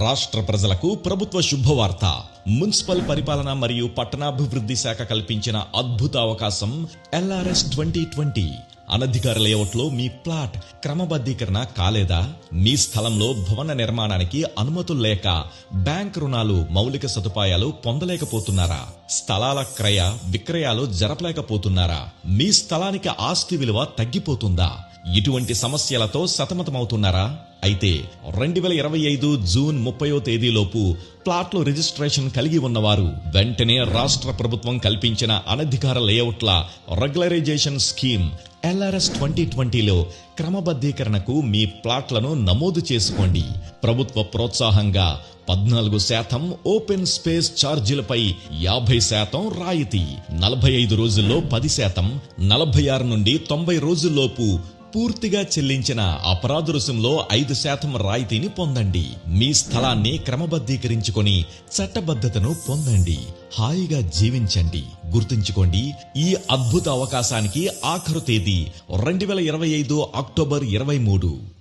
రాష్ట్ర ప్రజలకు ప్రభుత్వ శుభవార్త. మున్సిపల్ పరిపాలన మరియు పట్టణాభివృద్ధి శాఖ కల్పించిన అద్భుత అవకాశం ఎల్ఆర్ఎస్ ట్వంటీ ట్వంటీ. అనధికార లేఅవుట్లో మీ ప్లాట్ క్రమబద్ధీకరణ కాలేదా? మీ స్థలంలో భవన నిర్మాణానికి అనుమతులు లేక బ్యాంక్ రుణాలు మౌలిక సదుపాయాలు పొందలేకపోతున్నారా? స్థలాల క్రయ విక్రయాలు జరపలేకపోతున్నారా? మీ స్థలానికి ఆస్తి విలువ తగ్గిపోతుందా? ఇటువంటి సమస్యలతో సతమతమవుతున్నారా? అయితే రెండు వేల ఇరవై ఐదు జూన్ ముప్పయో తేదీలోపు ప్లాట్లు రిజిస్ట్రేషన్ కలిగి ఉన్నవారు వెంటనే రాష్ట్ర ప్రభుత్వం కల్పించిన అనధికార లేఅవుట్ల రెగ్యులరైజేషన్ స్కీమ్ ఎల్ఆర్ఎస్ ట్వంటీ ట్వంటీలో క్రమబద్ధీకరణకు మీ ప్లాట్లను నమోదు చేసుకోండి. ప్రభుత్వ ప్రోత్సాహంగా పద్నాలుగు శాతం ఓపెన్ స్పేస్ ఛార్జీలపై యాభై శాతం రాయితీ నలభై ఐదు రోజుల్లో పది శాతం నలభై ఆరు నుండి తొంభై రోజుల్లోపు పూర్తిగా చెల్లించిన అపరాధ రుసుంలో ఐదు శాతం రాయితీని పొందండి. మీ స్థలాన్ని క్రమబద్ధీకరించుకొని చట్టబద్ధతను పొందండి. హాయిగా జీవించండి. గుర్తుంచుకోండి ఈ అద్భుత అవకాశానికి ఆఖరు తేదీ రెండు వేల ఇరవై ఐదు అక్టోబర్ ఇరవై మూడు.